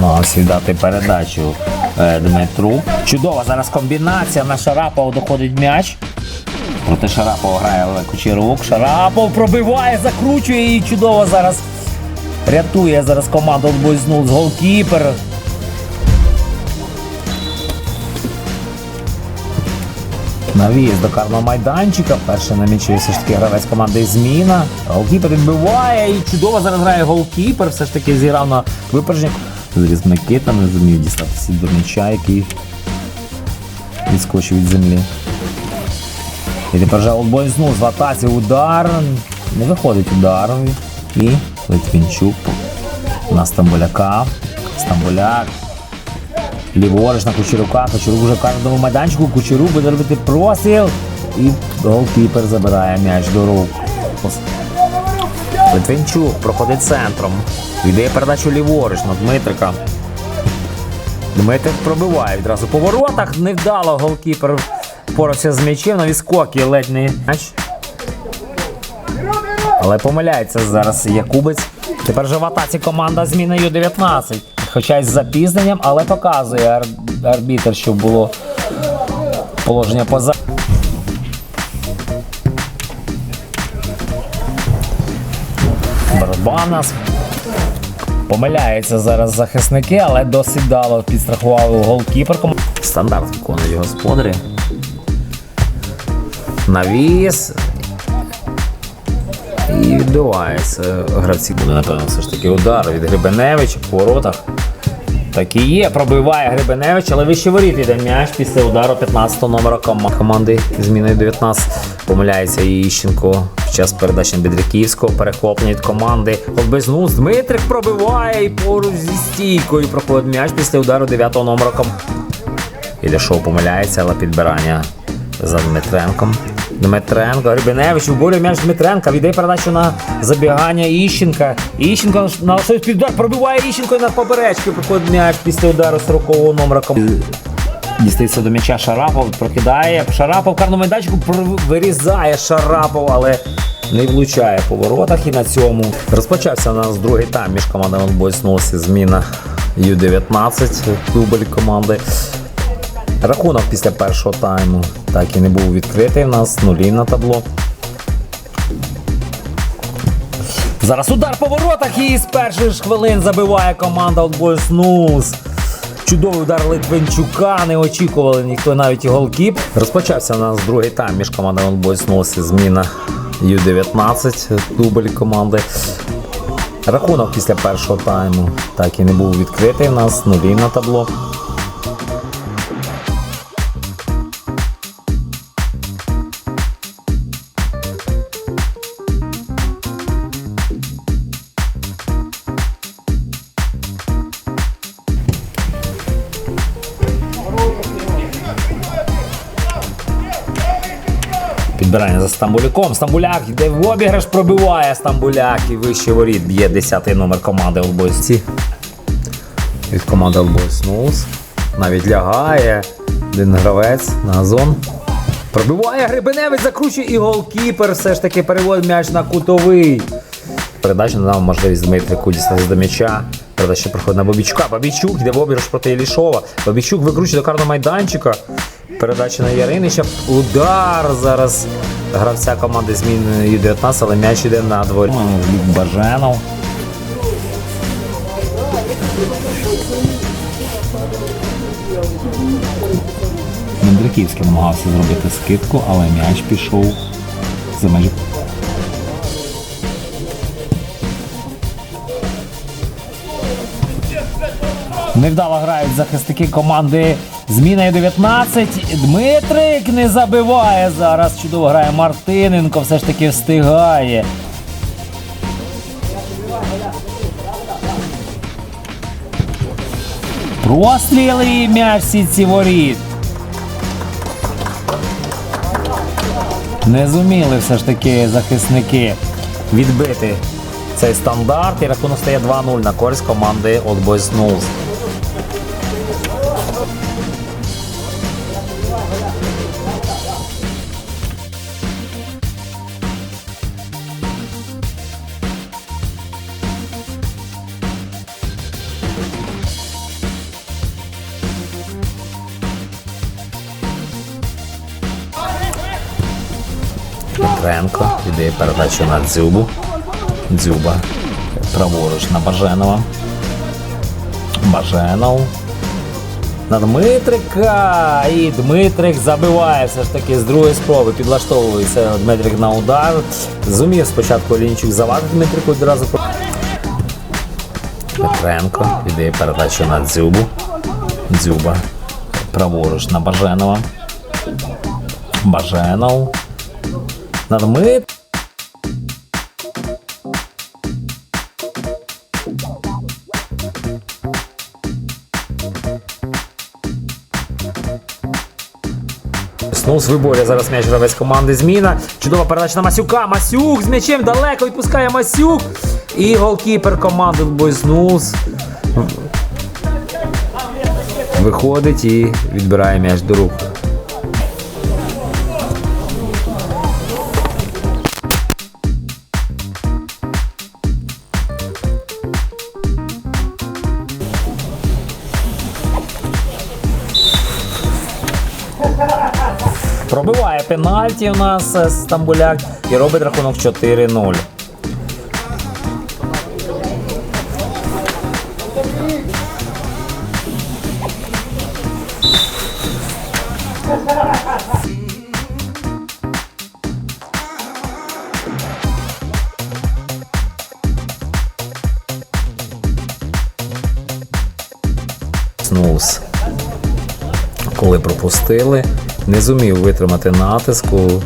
Мав дати передачу е, Дмитру. Чудова зараз комбінація на Шарапова доходить м'яч. Проти Шарапова грає Кучерук. Шарапов пробиває, закручує і чудово зараз рятує зараз команду Бойзнул з голкіпер. Навіс до карного майданчика. Перший на м'ячі все ж таки гравець команди зміна. Голкіпер відбиває і чудово зараз грає голкіпер. Все ж таки зіграв на випередження. Зріз Микита не зумів дістатися до м'яча, який відскочив від землі. І тепер же Олдбой знову з удар. Не виходить удар. І Литвінчук на Стамбуляка. Стамбуляк. Ліворуч на Кучерука. Кучерук вже в карному майданчику. Кучерук буде робити простріл. І голкіпер забирає м'яч до рук. Литвинчук проходить центром. Віддає передачу ліворуч на Дмитрика. Дмитрик пробиває відразу по воротах. Невдало голкіпер впорався з м'ячем на відскокі ледь не. Але помиляється зараз Якубець. Тепер же в атаці команда зміна Ю-19. Хоча й з запізненням, але показує ар- арбітр, що було положення поза. Барабанас. Помиляються зараз захисники, але досить дало підстрахували голкіперком. Стандарт виконують господарі. Навіс. І відбивається гравці. Буде, напевно, все ж таки удар від Грибеневича по воротах. Так і є, пробиває Гребеневич, але вище воріт йде м'яч після удару 15-го номера кома- команди зміною 19. Помиляється Іщенко під час передачі на Бідряківського, перехоплення від команди. Обезнус Дмитрик пробиває і поруч зі стійкою проходить м'яч після удару 9-го номера ком. Ілляшов помиляється, але підбирання за Дмитренком. Дмитренко, Гребеневич виборює м'яч Дмитренка, віддає передачу на забігання Іщенка. Іщенко налаштує під удар, пробиває Іщенко і на поперечки проходить м'яч після удару 40-го номера. Дістається до м'яча Шарапов, прокидає. Шарапов в карному майданчику вирізає Шарапов, але не влучає по воротах. І на цьому розпочався у нас другий тайм між командами Boys Нос зміна Ю-19, дубль команди. Рахунок після першого тайму так і не був відкритий. У нас нулі на табло. Зараз удар по воротах і з перших ж хвилин забиває команда Old Снус. Чудовий удар Литвинчука, не очікували ніхто навіть і голкіп. Розпочався у нас другий тайм між командами Old Boys і зміна Ю-19, дубль команди. Рахунок після першого тайму так і не був відкритий. У нас нулі на табло. Підбирання за Стамбуляком. Стамбуляк йде в обіграш, пробиває Стамбуляк і вище воріт б'є 10-й номер команди Олбойсці. Від команди Олбойс Ноус. Навіть лягає. Один гравець на газон. Пробиває Гребеневич, закручує і голкіпер все ж таки переводить м'яч на кутовий. Передача надав можливість Дмитрику дістатися до м'яча. Передача проходить на Бабічука. Бабічук йде в обіграш проти Ілішова. Бабічук викручує до карного майданчика. Передача на Яринича. Удар зараз гравця команди зміни Ю-19, але м'яч йде на дворі. Люк Баженов. Мендриківський намагався зробити скидку, але м'яч пішов за межі. Невдало грають захисники команди Зміна є 19. Дмитрик не забиває зараз. Чудово грає Мартиненко, все ж таки встигає. Простріли і м'яч в сітці воріт. Не зуміли все ж таки захисники відбити цей стандарт. І рахунок стає 2-0 на користь команди Old Boys Knowles. Петренко віддає передачу на Дзюбу. Дзюба праворуч на Баженова. Баженов. На Дмитрика. І Дмитрик забиває все ж таки з другої спроби. Підлаштовується Дмитрик на удар. Зумів спочатку Олінчук завадити Дмитрику одразу. Петренко віддає передачу на Дзюбу. Дзюба праворуч на Баженова. Баженов. На Дмит. Снус виборює зараз м'яч гравець команди Зміна. Чудова передача на Масюка. Масюк з м'ячем далеко відпускає Масюк. І голкіпер команди Бойснус виходить і відбирає м'яч до рук. Пенальті у нас е, Стамбуляк і робить рахунок 4-0. Коли пропустили, не зумів витримати натиску.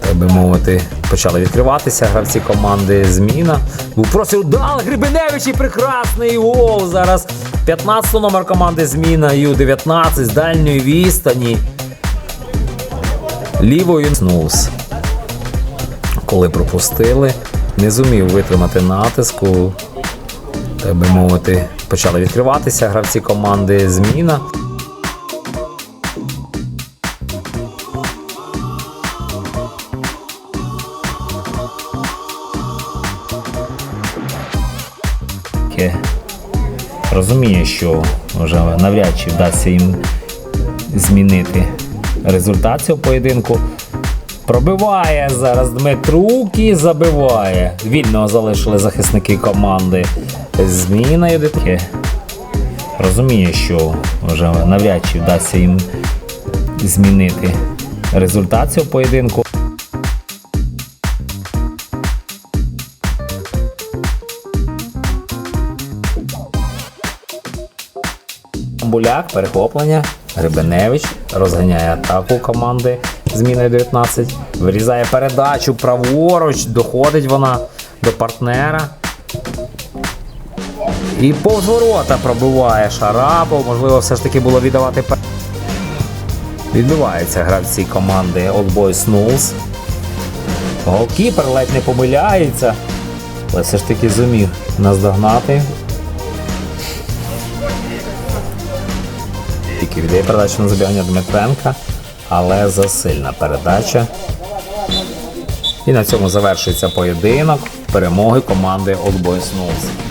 Так би мовити, почали відкриватися гравці команди Зміна. Був простір удар Грибеневич і прекрасний гол. Зараз 15 номер команди Зміна Ю-19 з дальньої відстані. Лівою снус. Коли пропустили, не зумів витримати натиску. Так би мовити, почали відкриватися гравці команди Зміна. Розуміє, що вже навряд чи вдасться їм змінити результат цього поєдинку. Пробиває зараз Дмитрук і забиває. Вільного залишили захисники команди. Зміна таке розуміє, що вже навряд чи вдасться їм змінити результат цього поєдинку. Буляк, перехоплення. Гребеневич розганяє атаку команди зміною 19. Вирізає передачу праворуч, доходить вона до партнера. І повз пробиває Шарапов. Можливо, все ж таки було віддавати. Відбиваються гравці команди Old Boys Knowles. Голкіпер ледь не помиляється, але все ж таки зумів наздогнати. Тільки віддає передачу на забігання Дмитренка, але засильна передача. І на цьому завершується поєдинок перемоги команди Old Boys Knowles.